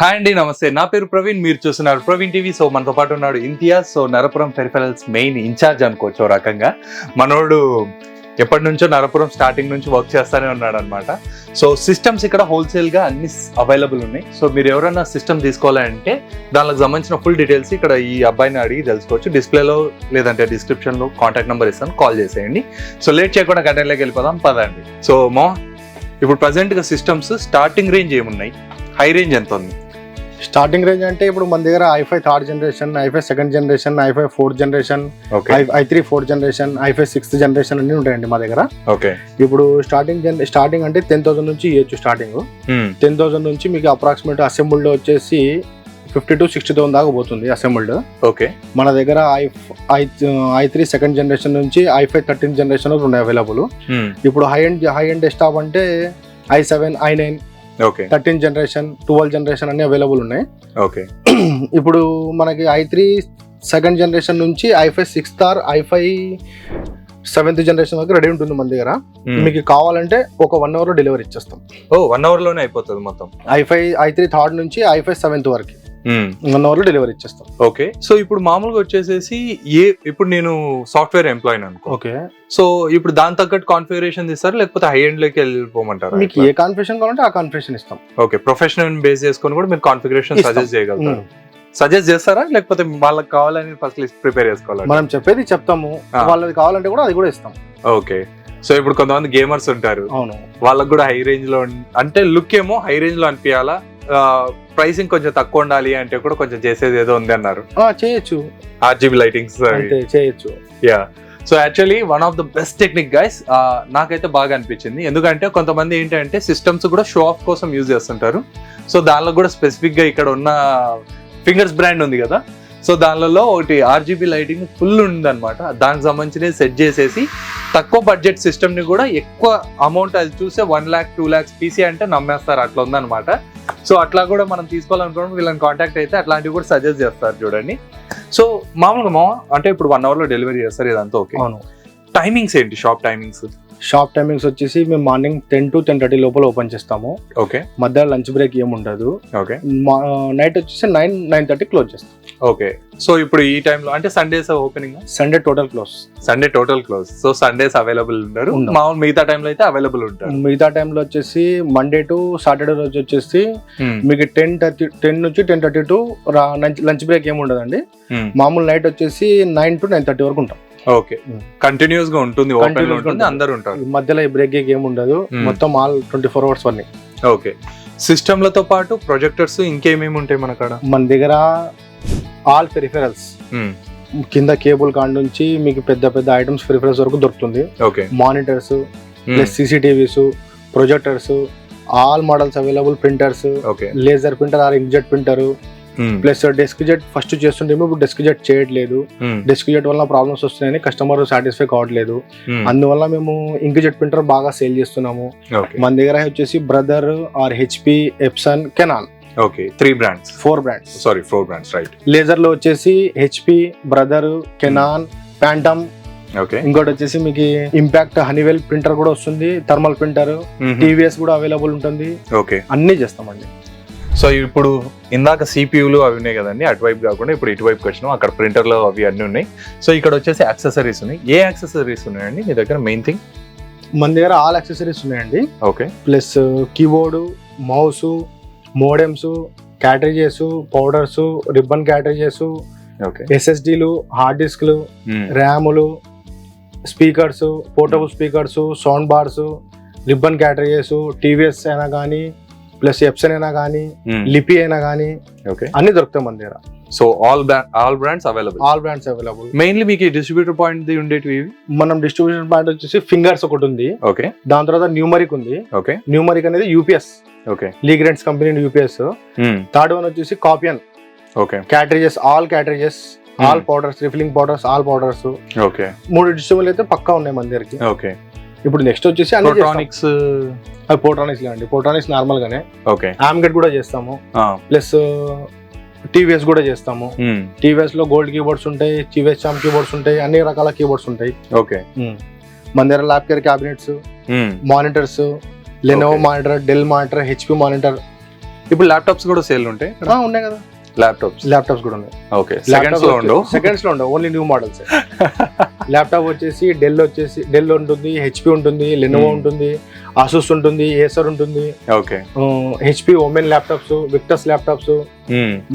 Hi అండి నమస్తే. నా పేరు ప్రవీణ్ మీరు చూస్తున్నారు ప్రవీణ్ టీవీ. సో మనతో పాటు ఉన్నాడు Imtiaz. So Narapuram peripherals main in charge అనుకోవచ్చు ఓ రకంగా. మనోడు ఎప్పటి నుంచో నరపురం స్టార్టింగ్ నుంచి వర్క్ చేస్తానే ఉన్నాడు అనమాట సో సిస్టమ్స్ ఇక్కడ హోల్సేల్గా అన్ని అవైలబుల్ ఉన్నాయి. సో మీరు ఎవరైనా సిస్టమ్ తీసుకోవాలంటే దానికి సంబంధించిన ఫుల్ డీటెయిల్స్ ఇక్కడ ఈ అబ్బాయిని అడిగి తెలుసుకోవచ్చు. డిస్ప్లేలో లేదంటే డిస్క్రిప్షన్లో కాంటాక్ట్ నెంబర్ ఇస్తాను. కాల్ చేసేయండి. సో లేట్ చేయకుండా కంటెంట్లోకి వెళ్ళిపోదాం. పదండి. సో మో ఇప్పుడు ప్రజెంట్గా సిస్టమ్స్ స్టార్టింగ్ రేంజ్ ఏమున్నాయి? హై రేంజ్ ఎంత ఉంది స్టార్టింగ్ రేంజ్ అంటే ఇప్పుడు మన దగ్గర I five third generation I five second generation I five fourth generation I three fourth generation I five sixth generation అన్ని ఉంటాయండి మా దగ్గర. ఓకే ఇప్పుడు స్టార్టింగ్ జన్ స్టార్టింగ్ అంటే టెన్ థౌసండ్ నుంచి ఇవ్వచ్చు స్టార్టింగ్ టెన్ థౌసండ్ నుంచి మీకు అప్రాక్సిమేట్ అసెంబుల్డ్ వచ్చేసి ఫిఫ్టీ టు సిక్స్టీ థౌసండ్ దాకా పోతుంది అసెంబుల్డ్ ఓకే మన దగ్గర i i three second generation నుంచి ఐఫై థర్టీన్ జనరేషన్ ఉన్నాయి అవైలబుల్ ఇప్పుడు high end high end desktop అంటే i seven i nine thirteen generation twelve generation అన్ని అవైలబుల్ ఉన్నాయి. ఓకే. ఇప్పుడు మనకి ఐ త్రీ సెకండ్ జనరేషన్ నుంచి i five sixth or i five seventh generation వరకు రెడీ ఉంటుంది మన దగ్గర. మీకు కావాలంటే ఒక వన్ అవర్ డెలివరీ ఇచ్చేస్తాం. ఓ వన్ అవర్లోనే అయిపోతుంది మొత్తం. ఐఫై ఐ త్రీ థర్డ్ నుంచి ఐఫై సెవెంత్ వరకు. వన్ అవర్లో డెలివరీ ఇచ్చేస్తాం. ఓకే సో ఇప్పుడు మామూలుగా వచ్చేసేసి ఏ ఇప్పుడు నేను సాఫ్ట్వేర్ ఎంప్లాయీ అనుకో. ఓకే సో ఇప్పుడు దాని తగ్గట్టు కాన్ఫిగరేషన్ ఇస్తారు? లేకపోతే హై ఎండ్లోకి వెళ్ళిపోమంటారు? మీకు ఏ కాన్ఫిగరేషన్ కావాలంటే ఆ కాన్ఫిగరేషన్ ఇస్తాం. ఓకే ప్రొఫెషనల్ బేస్ చేసుకొని కూడా మీరు కాన్ఫిగరేషన్. సజెస్ట్ చేయగలుగుతారు. ఉమ్. సజెస్ట్ చేస్తారా? లేకపోతే వాళ్ళకి కావాలని ఫస్ట్ లిస్ట్ ప్రిపేర్ చేసుకోవాలి మనం చెప్పేది చెప్తాము. ఆ. వాళ్ళది కావాలంటే కూడా అది కూడా ఇస్తాం. ఓకే సో ఇప్పుడు కొంతమంది గేమర్స్ ఉంటారు. అవును. వాళ్ళకి కూడా హై రేంజ్లో అంటే లుక్ ఏమో హై రేంజ్లో అనిపించాలా? ప్రైసింగ్ కొంచెం తక్కువ ఉండాలి అంటే కూడా కొంచెం చేసేది ఏదో ఉంది అన్నారు. చేయొచ్చు. ఆర్జీబీ లైటింగ్స్ అంతే చేయొచ్చు. Yeah so actually one of the best technique guys నాకైతే బాగా అనిపించింది. ఎందుకంటే కొంతమంది ఏంటంటే సిస్టమ్స్ కూడా షో ఆఫ్ కోసం యూజ్ చేస్తుంటారు. సో దానిలో కూడా స్పెసిఫిక్గా ఇక్కడ ఉన్న ఫింగర్స్ బ్రాండ్ ఉంది కదా. సో దానిలో ఒకటి ఆర్జీబీ లైటింగ్ ఫుల్ ఉంది అనమాట దానికి సంబంధించి సెట్ చేసేసి తక్కువ బడ్జెట్ సిస్టమ్ని కూడా ఎక్కువ అమౌంట్ అది చూస్తే one lakh two lakhs PC అంటే నమ్మేస్తారు. అట్లా ఉందన్నమాట. సో అట్లా కూడా మనం తీసుకోవాలనుకున్నప్పుడు వీళ్ళని కాంటాక్ట్ అయితే అట్లాంటివి కూడా సజెస్ట్ చేస్తారు చూడండి. సో మామూలుగా మా అంటే ఇప్పుడు వన్ అవర్లో డెలివరీ చేస్తారు ఇదంతా ఓకే అవును. టైమింగ్స్ ఏంటి షాప్ టైమింగ్స్ షాప్ టైమింగ్స్ వచ్చేసి మేము morning ten to ten thirty లోపల ఓపెన్ చేస్తాము. ఓకే. మధ్యాహ్నం లంచ్ బ్రేక్ ఏమి ఉండదు ఓకే నైట్ వచ్చేసి నైన్ నైన్ థర్టీ క్లోజ్ చేస్తాం. ఓకే. సో ఇప్పుడు ఈ టైంలో అంటే Sundays opening? Sunday total close. Sunday total close. So Sundays available ఉంటారు. మామూలు మిగతా టైంలో అయితే అవైలబుల్ ఉంటారు. మిగతా టైంలో వచ్చేసి మండే టు సాటర్డే రోజు వచ్చేసి. మీకు టెన్ థర్టీ టెన్ నుంచి ten thirty to lunch break ఏమి ఉండదండి. మామూలు నైట్ వచ్చేసి నైన్ టు నైన్ థర్టీ వరకు ఉంటాం. ఓకే కంటిన్యూస్గా ఉంటుంది ఓపెన్ ఉంటుంది. అందరు ఉంటారు మధ్యలో బ్రేక్ ఏమి ఉండదు Hmm. మొత్తం ఆల్ ట్వంటీ ఫోర్ అవర్స్ అన్ని ఓకే సిస్టమ్లతో పాటు ప్రొజెక్టర్స్ ఇంకేమేమి ఉంటాయి మన కాడ మన దగ్గర ఆల్ పెరిఫెరల్స్ Hmm. కింద కేబుల్ కాడ నుంచి మీకు పెద్ద పెద్ద ఐటమ్స్ పెరిఫెరల్స్ వరకు దొరుకుతుంది okay monitors Hmm. Plus CCTVs projectors all models available printers laser printer or inkjet printer Hmm. Plus desk jet first చేస్తుంటేమో ఇప్పుడు డెస్క్ జెట్ చేయట్లేదు. డెస్క్ జెట్ వల్ల ప్రాబ్లమ్స్ వస్తున్నాయని కస్టమర్ సాటిస్ఫై కావట్లేదు. Hmm. అందువల్ల మేము ఇంక్ జెట్ ప్రింటర్ బాగా sale చేస్తున్నాము. మన దగ్గర వచ్చేసి Brother or HP Epson Canon okay three brands four brands sorry four brands right లేజర్లో వచ్చేసి HP Brother Canon Pantum okay ఇంకోటి వచ్చేసి మీకు ఇంపాక్ట్ హనీవెల్ ప్రింటర్ కూడా వస్తుంది. థర్మల్ ప్రింటర్ టీవీఎస్ కూడా అవైలబుల్ ఉంటుంది. ఓకే అన్ని చేస్తామండి. సో ఇప్పుడు ఇందాక సిపియూలు అవి ఉన్నాయి కదండి అటువైపు కాకుండా ఇప్పుడు ఇటువైపుకి వచ్చినాం. అక్కడ ప్రింటర్లు అవి అన్ని ఉన్నాయి. సో ఇక్కడ వచ్చేసి యాక్సెసరీస్ ఉన్నాయి. ఏ యాక్సెసరీస్ ఉన్నాయండి? మీ దగ్గర మెయిన్ థింగ్ మన దగ్గర ఆల్ యాక్సెసరీస్ ఉన్నాయండి. Okay. Plus keyboard mouse modems cartridges powders ribbon cartridges okay. ఎస్ఎస్డీలు hard డిస్క్లు ర్యాములు speakers portable speakers sound bars ribbon cartridges TVS అయినా కానీ ప్లస్ ఎప్సన్ అయినా కానీ లిపి అయినా కానీ ఓకే. అన్ని దొరుకుతాయి మన దగ్గర. So all all brands available? All brands available mainly మీకు డిస్ట్రిబ్యూటర్ పాయింట్ ఉండేటివి మనం డిస్ట్రిబ్యూషన్ పాయింట్ వచ్చేసి ఫింగర్స్ ఒకటి ఉంది. ఓకే. దాని తర్వాత న్యూమరిక్ ఉంది. ఓకే. న్యూమరిక్ అనేది యూపీఎస్ ఓకే. లీగ్రెంట్స్ కంపెనీ యూపీఎస్ థర్డ్ వన్ వచ్చేసి కాపియన్ okay. Cartridges all cartridges all powders refilling powders all powders okay. మూడు డిస్ట్రిబ్యూల్ అయితే పక్కా ఉన్నాయి మన దగ్గరికి. ఓకే. ఇప్పుడు నెక్స్ట్ వచ్చేసి అన్ని ప్రోటానిక్స్ పోట్రానిక్స్ అండి పోట్రానిక్స్ నార్మల్ గానే. ఓకే ఆమ్గెట్ కూడా చేస్తాము. ప్లస్ టీవీఎస్ కూడా చేస్తాము. టీవీఎస్లో గోల్డ్ కీబోర్డ్స్ ఉంటాయి టీవీఎస్ చామ్ కీబోర్డ్స్ ఉంటాయి అన్ని రకాల కీబోర్డ్స్ ఉంటాయి. ఓకే మన దగ్గర Lapcare cabinets monitors Lenovo monitor Dell monitor HP monitor ఇప్పుడు ల్యాప్టాప్స్ కూడా సేల్ ఉంటాయి? ఉన్నాయి కదా. ల్యాప్టాప్స్ ల్యాప్టాప్స్ కూడా ఉన్నాయి. ఓకే సెకండ్స్లో ఉండవు. సెకండ్స్లో ఉండవు. ఓన్లీ న్యూ మోడల్స్ ల్యాప్టాప్ వచ్చేసి డెల్ వచ్చేసి డెల్ ఉంటుంది హెచ్పి ఉంటుంది లెనోవో Hmm. ఉంటుంది ఆసూస్ ఉంటుంది ఏసర్ ఉంటుంది. Okay HP Omen laptops Victus laptops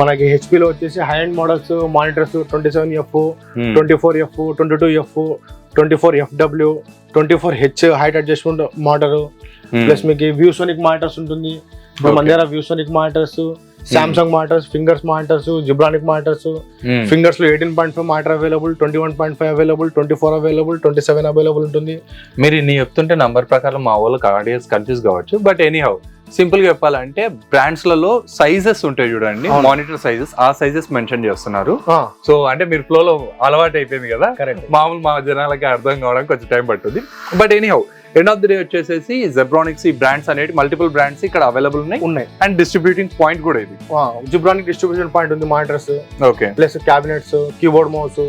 మనకి HP లో వచ్చేసి high end models monitors twenty seven F twenty four F twenty two F twenty four F W twenty four H height adjustment monitor plus మీకు ViewSonic monitors ఉంటుంది. మన. దగ్గర ViewSonic monitors Samsung monitors Fingers monitors Zebronic monitors ఫింగర్స్లో eighteen point five monitor available twenty one point five available twenty four available twenty seven available ఉంటుంది. మీరు ఇన్ని చెప్తుంటే number ప్రకారం మా వాళ్ళకి ఆడియన్స్ కన్ఫ్యూజ్ కావచ్చు. బట్ ఎనీ హౌ సింపుల్గా చెప్పాలంటే బ్రాండ్స్లలో సైజెస్ ఉంటాయి చూడండి. మానిటర్ సైజెస్ ఆ సైజెస్ మెన్షన్ చేస్తున్నారు. సో అంటే మీరు ఫ్లో లో అలవాటు అయిపోయింది కదా? కరెక్ట్ మామూలు మా జనాలకి అర్థం కావడానికి కొంచెం టైం పడుతుంది. But anyhow end of the day వచ్చేసేసి జెబ్రానిక్స్ ఈ బ్రాండ్స్ అనేవి మల్టిపుల్ బ్రాండ్స్ ఇక్కడ అవైలబుల్ ఉన్నాయి. ఉన్నాయి. అండ్ డిస్ట్రిబ్యూటింగ్ పాయింట్ కూడా ఇది. జిబ్రానిక్ డిస్ట్రిబ్యూషన్ పాయింట్ ఉంది monitors okay plus cabinets keyboard mouse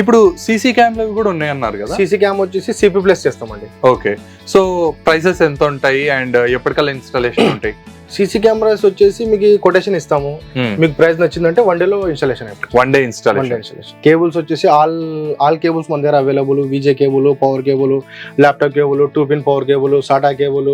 ఇప్పుడు సీసీ క్యామ్లు కూడా ఉన్నాయి అన్నారు కదా సీసీ క్యామ్ వచ్చేసి సిపి ప్లస్ చేస్తామండి. ఓకే. సో ప్రైసెస్ ఎంత ఉంటాయి అండ్ ఎప్పటికల్లా ఇన్స్టాలేషన్ ఉంటాయి? సీసీ కెమెరాస్ వచ్చేసి మీకు కొటేషన్ ఇస్తాము. మీకు ప్రైస్ నచ్చిందంటే వన్ డేలో ఇన్స్టాలేషన్ అయిపోతుంది. One day day installation installation cables వచ్చేసి ఆల్ ఆల్ కేబుల్స్ మన దగ్గర available VGA cable power cable laptop cable two pin power cable SATA cable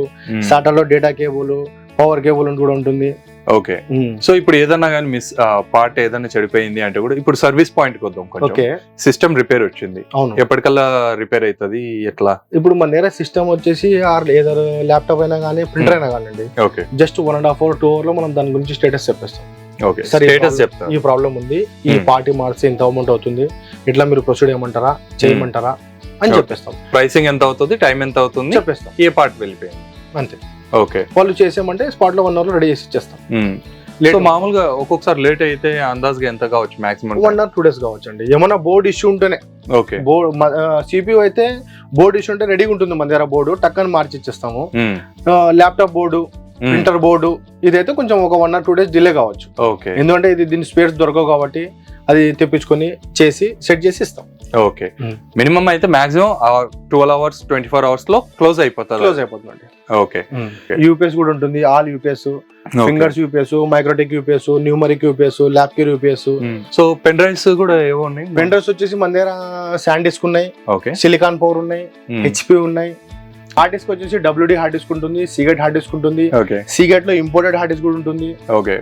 సాటాలో data cable power cable కూడా ఉంటుంది. ఓకే. సో ఇప్పుడు ఏదన్నా కానీ మిస్ పార్ట్ ఏదన్నా చెడిపోయింది అంటే కూడా ఇప్పుడు సర్వీస్ పాయింట్ వద్దాం కొంచెం. ఓకే. సిస్టమ్ రిపేర్ వచ్చింది. అవును. ఎప్పటికల్లా రిపేర్ అవుతుంది? ఎట్లా? ఇప్పుడు మన దగ్గర సిస్టమ్ వచ్చేసి ఆర్ ఏదర్ ల్యాప్టాప్ అయినా కానీ ప్రింటర్ అయినా కానివ్వండి. Okay. Just one and half hour two అవర్లో మనం దాని గురించి స్టేటస్ చెప్పేస్తాం. ఓకే. స్టేటస్ చెప్తా ఈ ప్రాబ్లం ఉంది. ఈ. పార్టీ మార్చి ఇంత అమౌంట్ అవుతుంది? ఇట్లా మీరు ప్రొసీడ్ చేయమంటారా? చేయమంటారా? అని. చెప్పేస్తాం. ప్రైసింగ్ ఎంత అవుతుంది? టైం ఎంత అవుతుంది? చెప్పేస్తాం. ఏ పార్ట్ వెళ్ళిపోయింది? అంతే. ఓకే. వాళ్ళు చేసామంటే స్పాట్లో వన్ అవర్లో రెడీ చేసి ఇచ్చేస్తాం. సో మామూలుగా ఒక్కొక్కసారి లేట్ అయితే అందాజ్గా ఎంత కావచ్చు maximum one hour two days కావచ్చు అండి. ఏమన్నా బోర్డ్ ఇష్యూ ఉంటేనే. ఓకే. బోర్డ్ సిపియూ అయితే బోర్డ్ ఇష్యూ ఉంటే రెడీగా ఉంటుంది మన దగ్గర బోర్డు టక్కని మార్చి ఇచ్చేస్తాము. ల్యాప్టాప్ బోర్డు ప్రింటర్ బోర్డు ఇదైతే కొంచెం ఒక one or two days delay కావచ్చు. ఓకే. ఎందుకంటే ఇది దీని స్పేస్ దొరకవు కాబట్టి అది తెప్పించుకొని చేసి సెట్ చేసి ఇస్తాం. ఓకే. మినిమం అయితే maximum twelve hours twenty four అవర్స్లో క్లోజ్ అయిపోతుంది క్లోజ్ అయిపోతుందండి. ఓకే. యూపీఎస్ కూడా ఉంటుంది all UPS Fingers UPS Microtek UPS numeric UPS Lapcare UPS so pen drives కూడా ఏవో ఉన్నాయి. వెండర్స్ వచ్చేసి మన దగ్గర శాండ్ డిస్క్ ఉన్నాయి ఓకే. సిలికాన్ పవర్ ఉన్నాయి హెచ్పి ఉన్నాయి. హార్డ్ డిస్క్ వచ్చేసి డబ్ల్యూడి హార్డ్ డిస్క్ ఉంటుంది సీగెట్ హార్డ్ డిస్క్ ఉంటుంది. ఓకే సీగెట్లో ఇంపోర్టెడ్ హార్డ్ డిస్క్ కూడా ఉంటుంది. ఓకే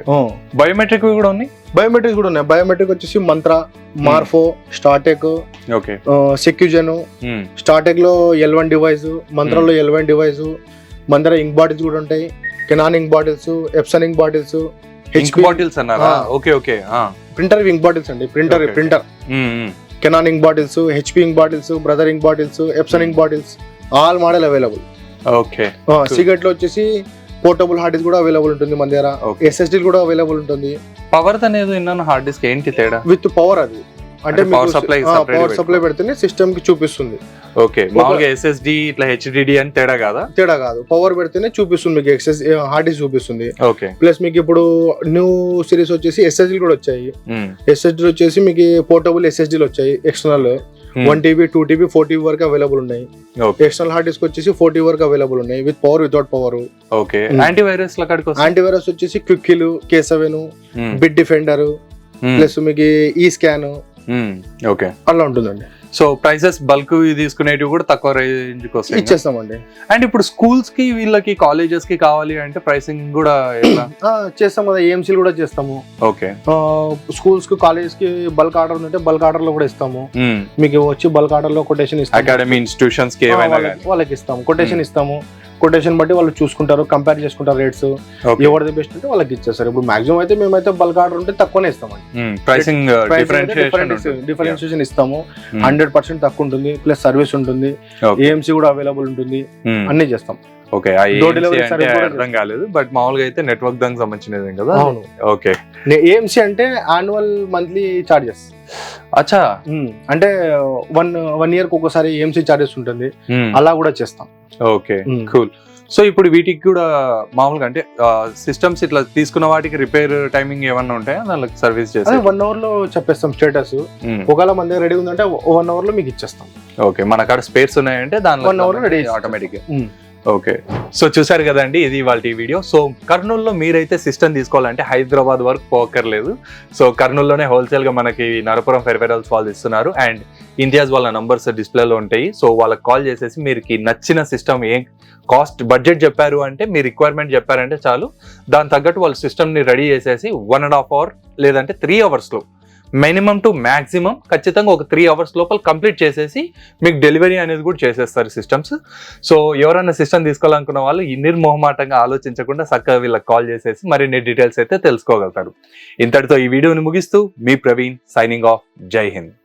బయోమెట్రిక్ కూడా ఉన్నాయి? బయోమెట్రిక్ కూడా ఉన్నాయి. బయోమెట్రిక్ వచ్చేసి Mantra Morpho Startek okay Secugen స్టార్టెక్లో L one device మంత్రంలో ఎల్ వన్ డివైస్ మన దగ్గర ఇంక్ బాటిల్స్ కూడా ఉంటాయి. Canon ink bottles Epson ink bottles ink bottles అన్నారా. Okay okay printer ink bottles అండి. Printer. Printer Canon ink bottles HP ink bottles Brother ink bottles Epson ink bottles all model available. Okay. సిగరెట్లో వచ్చేసి portable hard disk కూడా available ఉంటుంది మన దగ్గర. SSD కూడా available ఉంటుంది. Power అనేది విన్నాను హార్డ్ డిస్క్ ఏంటి తేడా? విత్ పవర్ అది. అంటే supply separate పవర్ సప్లై. పెడితేనే సిస్టమ్కి చూపిస్తుంది. ఓకే. మామూలుగా ఎస్ఎస్డి ఇట్లా హెచ్డిడి అని తేడా కాదా? తేడా కాదు. పవర్ పెడితేనే చూపిస్తుంది మీకు ఎక్సెస్ హార్డ్ డిస్క్ చూపిస్తుంది. ఓకే. ప్లస్ మీకు ఇప్పుడు న్యూ సిరీస్ వచ్చేసి ఎస్ఎస్డి కూడా వచ్చాయి. ఎస్ఎస్డి వచ్చేసి మీకు పోర్టబుల్ ఎస్ఎస్డీలు వచ్చాయి external one TB two TB four TB వరకు అవైలబుల్ ఉన్నాయి. ఎక్స్టర్నల్ హార్డ్ డిస్క్ వచ్చేసి ఫోర్ టీబీ వరకు అవైలబుల్ ఉన్నాయి with power without power okay. Antivirus antivirus వచ్చేసి Quick Heal K seven Hmm. Bitdefender. Plus మీకు ఈ స్కాన్. ఓకే అలా ఉంటుందండి. సో ప్రైసెస్ బల్క్ తీసుకునేటివి కూడా తక్కువ రేంజ్కి వస్తాయి ఇచ్చేస్తామండి. అండ్ ఇప్పుడు స్కూల్స్కి వీళ్ళకి కాలేజెస్కి కావాలి అంటే ప్రైసింగ్ కూడా చేస్తాం కదా ఏఎంసీలు కూడా చేస్తాము. ఓకే స్కూల్స్కి కాలేజ్కి బల్క్ ఆర్డర్ ఉంటే బల్క్ ఆర్డర్లో కూడా ఇస్తాము. మీకు వచ్చి బల్క్ ఆర్డర్లో కొటేషన్ ఇస్తాము. అకాడమీ ఇన్స్టిట్యూషన్స్కి వాళ్ళకి- ఇస్తాము. కొటేషన్ ఇస్తాము. కొటేషన్ బట్టి వాళ్ళు చూసుకుంటారు కంపేర్ చేసుకుంటారు రేట్స్ ఎవరిది బెస్ట్ ఉంటే వాళ్ళకి ఇచ్చేస్తారు. ఇప్పుడు మాక్సిమం అయితే మేమైతే బల్క్ ఆర్డర్ ఉంటే తక్కువనే ఇస్తామండి. ప్రైసింగ్ డిఫరెన్షియేషన్ డిఫరెన్షియేషన్ ఇస్తాము. హండ్రెడ్ పర్సెంట్ తక్కువ ఉంటుంది ప్లస్ సర్వీస్ ఉంటుంది. ఏఎంసీ కూడా అవైలబుల్ ఉంటుంది. అన్ని చేస్తాం. ఓకే అంటే అర్థం కాలేదు బట్ మామూలుగా అయితే నెట్వర్క్ దానికి సంబంధించినది కదా? ఓకే ఏఎంసీ అంటే యాన్యువల్ మంత్లీ చార్జెస్ అచ్చా. అంటే వన్ వన్ ఇయర్ ఒకసారి ఏఎంసీ చార్జెస్ ఉంటుంది. అలా కూడా చేస్తాం. Okay cool. సో ఇప్పుడు వీటికి కూడా మామూలుగా అంటే సిస్టమ్స్ ఇట్లా తీసుకున్న వాటికి రిపేర్ టైమింగ్ ఏమన్నా ఉంటాయా? దానికి సర్వీస్ అదే చేసి వన్ అవర్లో చెప్పేస్తాం స్టేటస్. ఒకవేళ మన దగ్గర రెడీ ఉందంటే వన్ అవర్లో మీకు ఇచ్చేస్తాం. ఓకే మన కాడ స్పేర్స్ ఉన్నాయంటే లో ready దానిలో చేస్తాం. ఆటోమేటిక్. ఓకే. సో చూసారు కదండి ఇది వాళ్ళ వీడియో. సో కర్నూలులో మీరైతే సిస్టమ్ తీసుకోవాలంటే హైదరాబాద్ వరకు పోకర్లేదు సో కర్నూలులోనే హోల్సేల్గా మనకి నరపురం ఫెర్వెరల్స్ వాళ్ళు ఇస్తున్నారు. అండ్ ఇండియాస్ వాళ్ళ నంబర్స్ డిస్ప్లేలో ఉంటాయి. సో వాళ్ళకి కాల్ చేసేసి మీకు నచ్చిన సిస్టమ్ ఏం కాస్ట్ బడ్జెట్ చెప్పారు అంటే మీ రిక్వైర్మెంట్ చెప్పారంటే చాలు. దాని తగ్గట్టు వాళ్ళు సిస్టమ్ని రెడీ చేసేసి వన్ అండ్ హాఫ్ అవర్ లేదంటే త్రీ అవర్స్లో మినిమం టు మ్యాక్సిమం ఖచ్చితంగా ఒక త్రీ అవర్స్ లోపల కంప్లీట్ చేసేసి మీకు డెలివరీ అనేది కూడా చేసేస్తారు సిస్టమ్స్. సో ఎవరైనా సిస్టమ్ తీసుకోవాలనుకున్న వాళ్ళు ఈ నిర్మోహమాటంగా ఆలోచించకుండా చక్కగా వీళ్ళకి కాల్ చేసేసి మరిన్ని డీటెయిల్స్ అయితే తెలుసుకోగలుగుతారు. ఇంతటితో ఈ వీడియోని ముగిస్తూ మీ ప్రవీణ్ సైనింగ్ ఆఫ్ జై హింద్.